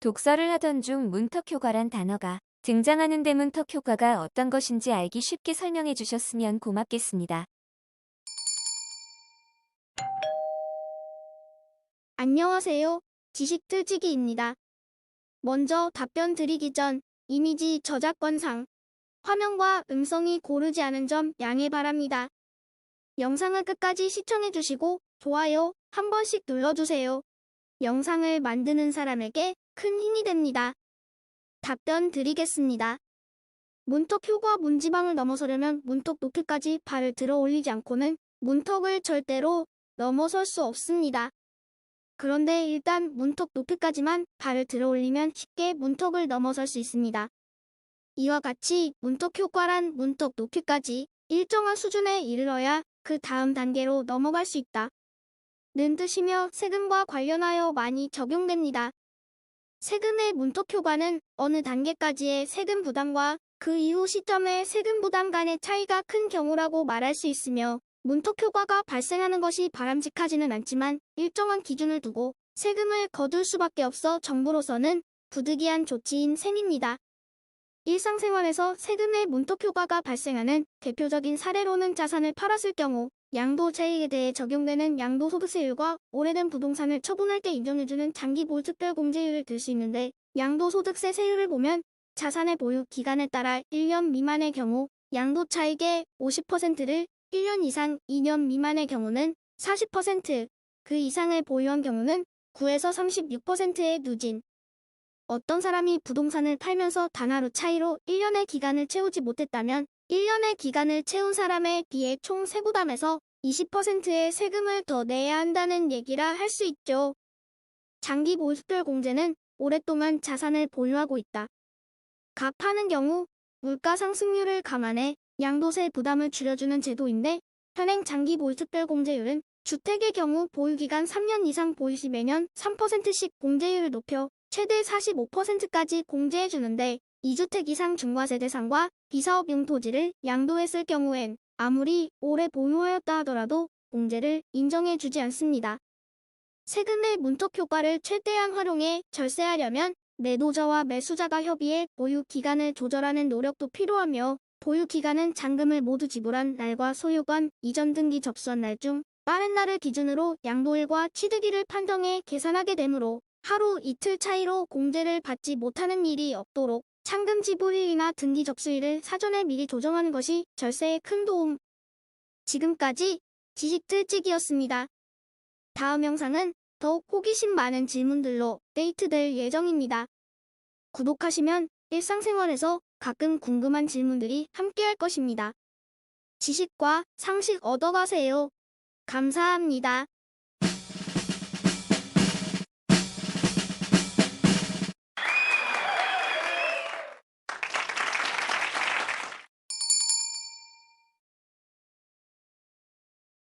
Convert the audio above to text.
독서를 하던 중 문턱효과란 단어가 등장하는 데 문턱효과가 어떤 것인지 알기 쉽게 설명해 주셨으면 고맙겠습니다. 안녕하세요. 지식틀지기입니다. 먼저 답변 드리기 전 이미지 저작권상 화면과 음성이 고르지 않은 점 양해 바랍니다. 영상을 끝까지 시청해 주시고 좋아요 한 번씩 눌러주세요. 영상을 만드는 사람에게 큰 힘이 됩니다. 답변 드리겠습니다. 문턱 효과 문지방을 넘어서려면 문턱 높이까지 발을 들어 올리지 않고는 문턱을 절대로 넘어설 수 없습니다. 그런데 일단 문턱 높이까지만 발을 들어 올리면 쉽게 문턱을 넘어설 수 있습니다. 이와 같이 문턱 효과란 문턱 높이까지 일정한 수준에 이르러야 그 다음 단계로 넘어갈 수 있다. 는 뜻이며 세금과 관련하여 많이 적용됩니다. 세금의 문턱 효과는 어느 단계까지의 세금 부담과 그 이후 시점의 세금 부담 간의 차이가 큰 경우라고 말할 수 있으며 문턱 효과가 발생하는 것이 바람직하지는 않지만 일정한 기준을 두고 세금을 거둘 수밖에 없어 정부로서는 부득이한 조치인 셈입니다. 일상생활에서 세금의 문턱 효과가 발생하는 대표적인 사례로는 자산을 팔았을 경우 양도세액에 대해 적용되는 양도소득세율과 오래된 부동산을 처분할 때 인정해주는 장기보특별공제율을 들 수 있는데 양도소득세 세율을 보면 자산의 보유 기간에 따라 1년 미만의 경우 양도차익의 50%를 1년 이상 2년 미만의 경우는 40%, 그 이상을 보유한 경우는 9에서 36%의 누진. 어떤 사람이 부동산을 팔면서 단하루 차이로 1년의 기간을 채우지 못했다면 1년의 기간을 채운 사람에 비해 총 세부담에서 20%의 세금을 더 내야 한다는 얘기라 할 수 있죠. 장기 보수별 공제는 오랫동안 자산을 보유하고 있다. 값하는 경우 물가 상승률을 감안해 양도세 부담을 줄여주는 제도인데 현행 장기 보유특별 공제율은 주택의 경우 보유기간 3년 이상 보유 시 매년 3%씩 공제율을 높여 최대 45%까지 공제해주는데 2주택 이상 중과세 대상과 비사업용 토지를 양도했을 경우엔 아무리 오래 보유하였다 하더라도 공제를 인정해주지 않습니다. 세금의 문턱 효과를 최대한 활용해 절세하려면 매도자와 매수자가 협의해 보유 기간을 조절하는 노력도 필요하며 보유 기간은 잔금을 모두 지불한 날과 소유권, 이전 등기 접수한 날 중 빠른 날을 기준으로 양도일과 취득일을 판정해 계산하게 되므로 하루 이틀 차이로 공제를 받지 못하는 일이 없도록 잔금 지불일이나 등기 접수일을 사전에 미리 조정하는 것이 절세에 큰 도움. 지금까지 지식틀찍이었습니다. 다음 영상은 더욱 호기심 많은 질문들로 데이트될 예정입니다. 구독하시면 일상생활에서 가끔 궁금한 질문들이 함께할 것입니다. 지식과 상식 얻어가세요. 감사합니다.